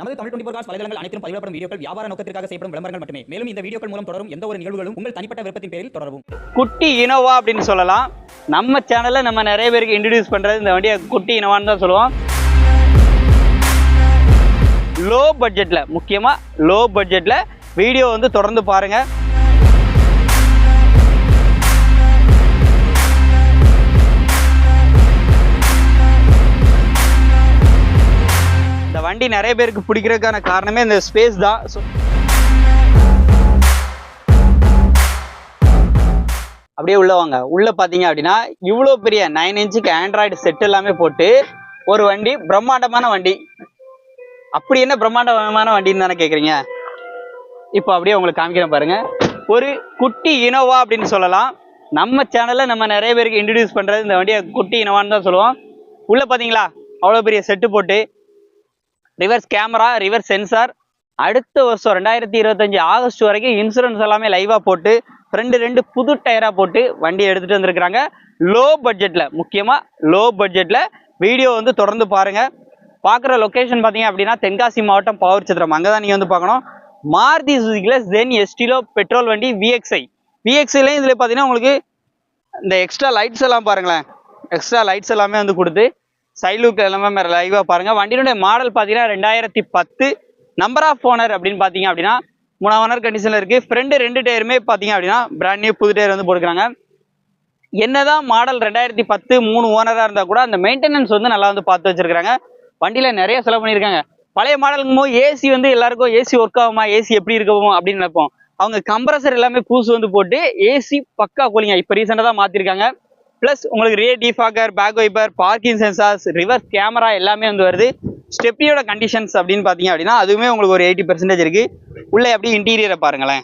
நமது Tamil twenty cos வலைதளங்கள் அனைத்தும் பதிவிடப்படும் வீடியோக்கள் வியாபார நோக்கத்திற்காக செய்யப்படும் விளம்பரங்கள் மட்டுமே. மேலும் இந்த வீடியோக்கள் மூலம் தொடரும் எந்த ஒரு நிகழ்வுகளும் உங்கள் தனிப்பட்ட விருப்பத்தின் பேரில் தொடரும் குட்டி இனோவா அப்படின்னு சொல்லலாம். நம்ம சேனல்ல நம்ம நிறைய பேருக்கு இன்ட்ரடியூஸ் பண்றது இந்த வண்டியை குட்டி இனோவான்னு தான் சொல்லுவோம். லோ பட்ஜெட்ல முக்கியமா லோ பட்ஜெட்ல வீடியோ வந்து தொடர்ந்து பாருங்க. வண்டி நிறைய பேருக்கு பிடிக்கிறதுக்கான காரணமே இந்த ஸ்பேஸ் தான். ஸோ அப்படியே உள்ள வாங்க. உள்ள பார்த்தீங்க அப்படின்னா இவ்வளோ பெரிய நைன் இன்ச்சுக்கு ஆண்ட்ராய்டு செட் எல்லாமே போட்டு ஒரு வண்டி பிரம்மாண்டமான வண்டி. அப்படி என்ன பிரம்மாண்டமான வண்டின்னு தானே கேட்குறீங்க இப்போ அப்படியே உங்களுக்கு காமிக்கிறேன் பாருங்க. ஒரு குட்டி இனோவா அப்படின்னு சொல்லலாம். நம்ம சேனலில் நம்ம நிறைய பேருக்கு இன்ட்ரடியூஸ் பண்ணுறது இந்த வண்டியை குட்டி இனோவான்னு தான் சொல்லுவோம். உள்ளே பார்த்தீங்களா? அவ்வளோ பெரிய செட்டு போட்டு ரிவர்ஸ் கேமரா ரிவர்ஸ் சென்சார் அடுத்த வருஷம் ரெண்டாயிரத்தி இருபத்தஞ்சு ஆகஸ்ட் வரைக்கும் இன்சூரன்ஸ் எல்லாமே லைவாக போட்டு ரெண்டு ரெண்டு புது டயராக போட்டு வண்டியை எடுத்துட்டு வந்திருக்கிறாங்க. லோ பட்ஜெட்டில் முக்கியமாக லோ பட்ஜெட்டில் வீடியோ வந்து தொடர்ந்து பாருங்க. பார்க்குற லொக்கேஷன் பார்த்தீங்க அப்படின்னா தென்காசி மாவட்டம் பவர் சித்திரம் அங்கே தான் நீங்கள் வந்து பார்க்கணும். மாருதி சுசுக்கியில் ஜென் எஸ்டிலோ பெட்ரோல் வண்டி விஎக்ஸ்ஐ விஎக்ஸ்ஐலையும் இதில் பார்த்தீங்கன்னா உங்களுக்கு இந்த எக்ஸ்ட்ரா லைட்ஸ் எல்லாம் பாருங்களேன். எக்ஸ்ட்ரா லைட்ஸ் எல்லாமே வந்து கொடுத்து சைட் எல்லாமே லைவாக பாருங்கள் வண்டியினுடைய மாடல் பார்த்தீங்கன்னா ரெண்டாயிரத்தி பத்து நம்பர் ஆஃப் ஓனர் அப்படின்னு பார்த்தீங்க அப்படின்னா மூணாம் ஓனர் கண்டிஷனில் இருக்குது ஃப்ரெண்டு ரெண்டு டயருமே பார்த்தீங்க அப்படின்னா பிராண்ட் நியூ புது டயர் வந்து போட்டுக்கிறாங்க. என்னதான் மாடல் ரெண்டாயிரத்தி பத்து மூணு ஓனராக இருந்தால் கூட அந்த மெயின்டெனன்ஸ் வந்து நல்லா வந்து பார்த்து வச்சிருக்காங்க வண்டியில் நிறைய செலவு பண்ணியிருக்காங்க. பழைய மாடலுங்கும் போது ஏசி வந்து எல்லாருக்கும் ஏசி ஒர்க் ஆகுமா? ஏசி எப்படி இருக்கவும் அப்படின்னு நினைப்போம். அவங்க கம்ப்ரஸர் எல்லாமே பூசு வந்து போட்டு ஏசி பக்கா கூலிங்க இப்போ ரீசெண்டாக தான் மாற்றிருக்காங்க ப்ளஸ் உங்களுக்கு rear defogger back wiper parking sensors reverse camera எல்லாமே வந்து வருது. ஸ்டெப்னியோட கண்டிஷன்ஸ் அப்படின்னு பார்த்தீங்க அப்படின்னா அதுவுமே உங்களுக்கு ஒரு எயிட்டி பர்சன்டேஜ் இருக்கு. உள்ளே அப்படியே இன்டீரியரை பாருங்களேன்.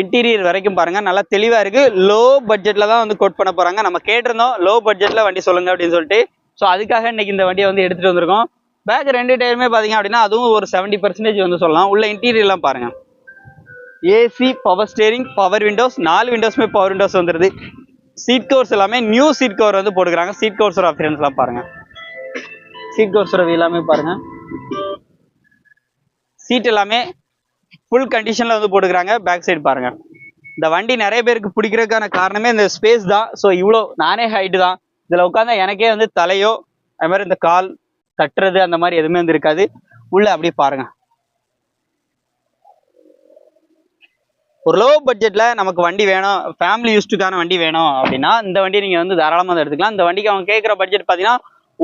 இன்டீரியர் வரைக்கும் பாருங்க நல்லா தெளிவாக இருக்கு. லோ பட்ஜெட்டில் தான் வந்து கோட் பண்ண போகிறாங்க நம்ம கேட்டிருந்தோம் லோ பட்ஜெட்டில் வண்டி சொல்லுங்க அப்படின்னு சொல்லிட்டு. ஸோ அதுக்காக இன்னைக்கு இந்த வண்டியை வந்து எடுத்துகிட்டு வந்திருக்கோம். பேக் ரெண்டு டயருமே பார்த்தீங்க அப்படின்னா அதுவும் ஒரு செவன்ட்டி பர்சன்டேஜ் வந்து சொல்லலாம். உள்ள இன்டீரியர்லாம் பாருங்கள் AC power steering power windows நாலு விண்டோஸ்மே பவர் விண்டோஸ் வந்துருது. சீட் கவர்ஸ் எல்லாமே நியூ சீட் கவர் வந்து போட்டுக்கிறாங்க. சீட் கவர்ஸோட அப்பியரன்ஸ்லாம் பாருங்கள் சீட் கவர்ஸோட எல்லாமே பாருங்கள் சீட் எல்லாமே ஃபுல் கண்டிஷனில் வந்து போட்டுக்கிறாங்க. பேக் சைடு பாருங்கள் இந்த வண்டி நிறைய பேருக்கு பிடிக்கிறதுக்கான காரணமே இந்த ஸ்பேஸ் தான். ஸோ இவ்வளோ நானே ஹைட்டு தான். இதில் உட்காந்தா எனக்கே வந்து தலையோ அது மாதிரி இந்த கால் தட்டுறது அந்த மாதிரி எதுவுமே வந்து இருக்காது. உள்ளே அப்படியே பாருங்கள் ஒரு லோ பட்ஜெட்ல நமக்கு வண்டி வேணும் ஃபேமிலி யூஸ்டுக்கான வண்டி வேணும் அப்படின்னா இந்த வண்டி நீங்க வந்து தாராளமாக தான் எடுத்துக்கலாம். இந்த வண்டிக்கு அவங்க கேட்குற பட்ஜெட் பார்த்தீங்கன்னா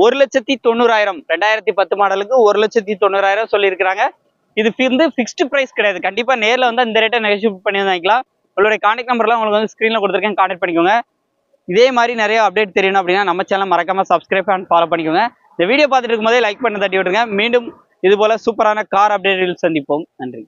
ஒரு லட்சத்தி தொண்ணூறாயிரம் ரெண்டாயிரத்தி பத்து மாடலுக்கு ஒரு லட்சத்தி தொண்ணூறாயிரம் சொல்லியிருக்கிறாங்க. இது வந்து ஃபிக்ஸ்டு ப்ரைஸ் கிடையாது. கண்டிப்பா நேர்ல வந்து இந்த ரேட்டை நெகோஷியேட் பண்ணி வாங்கிக்கலாம். உங்களுடைய கான்டாக்ட் நம்பர்லாம் உங்களுக்கு வந்து ஸ்க்ரீனில் கொடுத்துருக்கேன். கான்டாக்ட் பண்ணிக்கோங்க. இதே மாதிரி நிறைய அப்டேட் தெரியணும் அப்படின்னா நம்ம சேனல் மறக்காம சப்ஸ்கிரைப் அண்ட் ஃபாலோ பண்ணிக்கோங்க. இந்த வீடியோ பார்த்துட்டு இருக்கும்போதே லைக் பண்ண தட்டி விட்டுருங்க. மீண்டும் இது போல சூப்பரான கார் அப்டேட்டுகள் சந்திப்போம். நன்றி.